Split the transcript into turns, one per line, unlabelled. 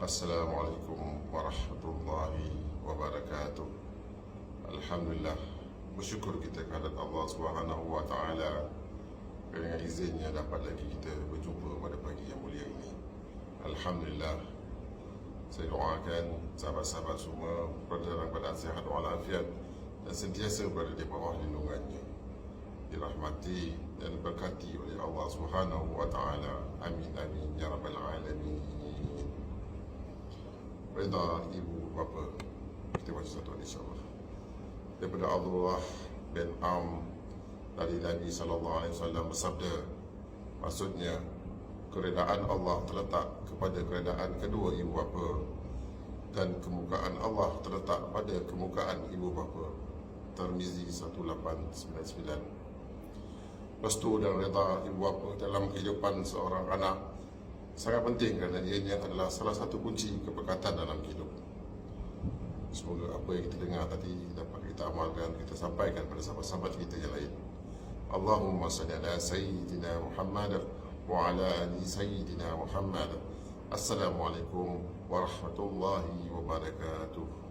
Assalamualaikum warahmatullahi wabarakatuh. Alhamdulillah bersyukur kita kehadrat Allah Subhanahu wa taala kerana izinnya dapat lagi kita berjumpa pada pagi yang mulia ini. Alhamdulillah. Saya doakan sahabat-sahabat semua berada dalam keadaan sihat walafiat dan sentiasa berada di bawah lindungannya. Dirahmati dan berkati oleh Allah Subhanahu wa taala. Amin Reda ibu bapa Kita baca satu insyaAllah. Daripada Abdullah bin Am Dari Nabi SAW bersabda Maksudnya Keredaan Allah terletak kepada keredaan kedua ibu bapa Dan kemukaan Allah terletak pada kemukaan ibu bapa. Termizi 1899 Restu dan reda ibu bapa dalam kehidupan seorang anak sangat penting kerana ianya adalah salah satu kunci kepekatan dalam hidup. Semoga apa yang kita dengar tadi dapat kita amalkan, kita sampaikan pada sahabat-sahabat kita yang lain. Allahumma salli ala Sayyidina Muhammad wa ala ali Sayyidina Muhammad. Assalamualaikum warahmatullahi wabarakatuh.